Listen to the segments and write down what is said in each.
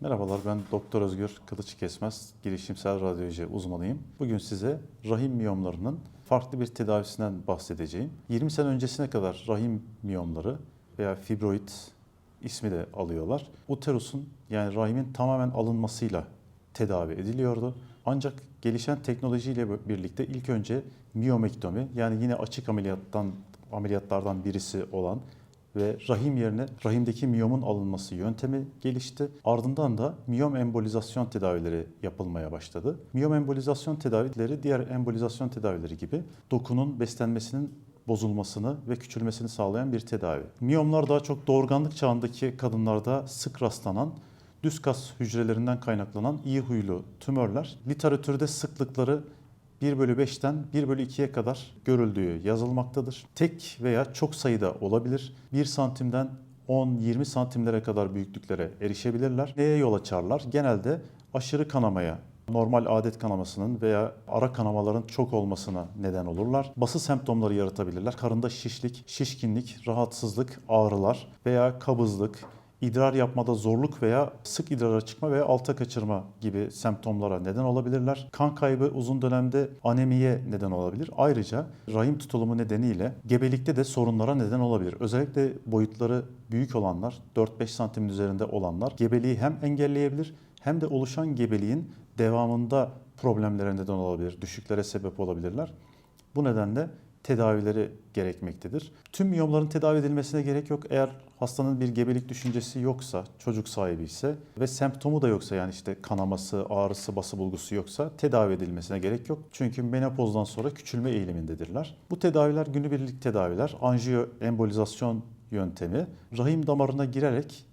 Merhabalar ben Doktor Özgür Kılıç Kesmez, girişimsel radyoloji uzmanıyım. Bugün size rahim miyomlarının farklı bir tedavisinden bahsedeceğim. 20 sene öncesine kadar rahim miyomları veya fibroid ismi de alıyorlar. Uterusun yani rahimin tamamen alınmasıyla tedavi ediliyordu. Ancak gelişen teknolojiyle birlikte ilk önce miyomektomi yani yine açık ameliyattan ameliyatlardan birisi olan ve rahim yerine rahimdeki miyomun alınması yöntemi gelişti. Ardından da miyom embolizasyon tedavileri yapılmaya başladı. Miyom embolizasyon tedavileri diğer embolizasyon tedavileri gibi dokunun beslenmesinin bozulmasını ve küçülmesini sağlayan bir tedavi. Miyomlar daha çok doğurganlık çağındaki kadınlarda sık rastlanan düz kas hücrelerinden kaynaklanan iyi huylu tümörler. Literatürde sıklıkları 1 bölü 5'ten 1 bölü 2'ye kadar görüldüğü yazılmaktadır. Tek veya çok sayıda olabilir. 1 santimden 10-20 santimlere kadar büyüklüklere erişebilirler. Neye yol açarlar? Genelde aşırı kanamaya, normal adet kanamasının veya ara kanamaların çok olmasına neden olurlar. Bası semptomları yaratabilirler. Karında şişlik, şişkinlik, rahatsızlık, ağrılar veya kabızlık, idrar yapmada zorluk veya sık idrara çıkma veya alta kaçırma gibi semptomlara neden olabilirler. Kan kaybı uzun dönemde anemiye neden olabilir. Ayrıca rahim tutulumu nedeniyle gebelikte de sorunlara neden olabilir. Özellikle boyutları büyük olanlar, 4-5 santimin üzerinde olanlar gebeliği hem engelleyebilir hem de oluşan gebeliğin devamında problemlere neden olabilir, düşüklere sebep olabilirler. Bu nedenle tedavileri gerekmektedir. Tüm miyomların tedavi edilmesine gerek yok. Eğer hastanın bir gebelik düşüncesi yoksa, çocuk sahibi ise ve semptomu da yoksa yani işte kanaması, ağrısı, bası bulgusu yoksa tedavi edilmesine gerek yok. Çünkü menopozdan sonra küçülme eğilimindedirler. Bu tedaviler günübirlik tedaviler, anjiyo embolizasyon yöntemi, rahim damarına girerek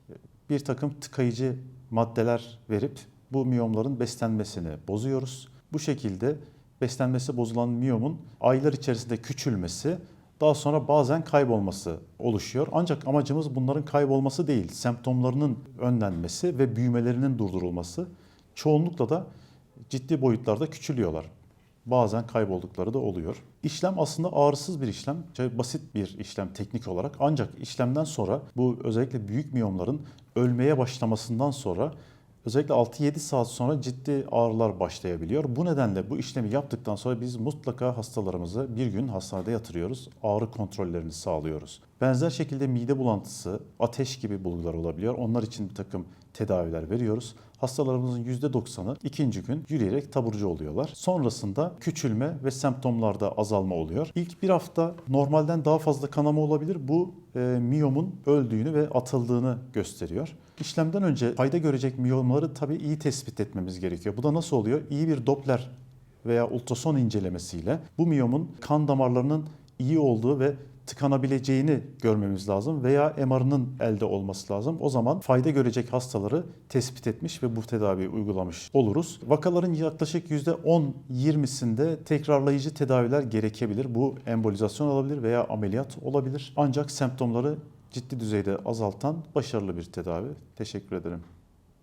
bir takım tıkayıcı maddeler verip bu miyomların beslenmesini bozuyoruz. Bu şekilde beslenmesi bozulan miyomun aylar içerisinde küçülmesi, daha sonra bazen kaybolması oluşuyor. Ancak amacımız bunların kaybolması değil, semptomlarının önlenmesi ve büyümelerinin durdurulması. Çoğunlukla da ciddi boyutlarda küçülüyorlar. Bazen kayboldukları da oluyor. İşlem aslında ağrısız bir işlem, şey, basit bir işlem teknik olarak. Ancak işlemden sonra bu özellikle büyük miyomların ölmeye başlamasından sonra Özellikle 6-7 saat sonra ciddi ağrılar başlayabiliyor. Bu nedenle bu işlemi yaptıktan sonra biz mutlaka hastalarımızı bir gün hastanede yatırıyoruz. Ağrı kontrollerini sağlıyoruz. Benzer şekilde mide bulantısı, ateş gibi bulgular olabiliyor. Onlar için bir takım tedaviler veriyoruz. Hastalarımızın %90'ı ikinci gün yürüyerek taburcu oluyorlar. Sonrasında küçülme ve semptomlarda azalma oluyor. İlk bir hafta normalden daha fazla kanama olabilir. Bu e, miyomun öldüğünü ve atıldığını gösteriyor. İşlemden önce fayda görecek miyomları tabii iyi tespit etmemiz gerekiyor. Bu da nasıl oluyor? İyi bir Doppler veya ultrason incelemesiyle bu miyomun kan damarlarının iyi olduğu ve tıkanabileceğini görmemiz lazım veya MR'ının elde olması lazım. O zaman fayda görecek hastaları tespit etmiş ve bu tedaviyi uygulamış oluruz. Vakaların yaklaşık %10-20'sinde tekrarlayıcı tedaviler gerekebilir. Bu embolizasyon olabilir veya ameliyat olabilir. Ancak semptomları ciddi düzeyde azaltan başarılı bir tedavi. Teşekkür ederim.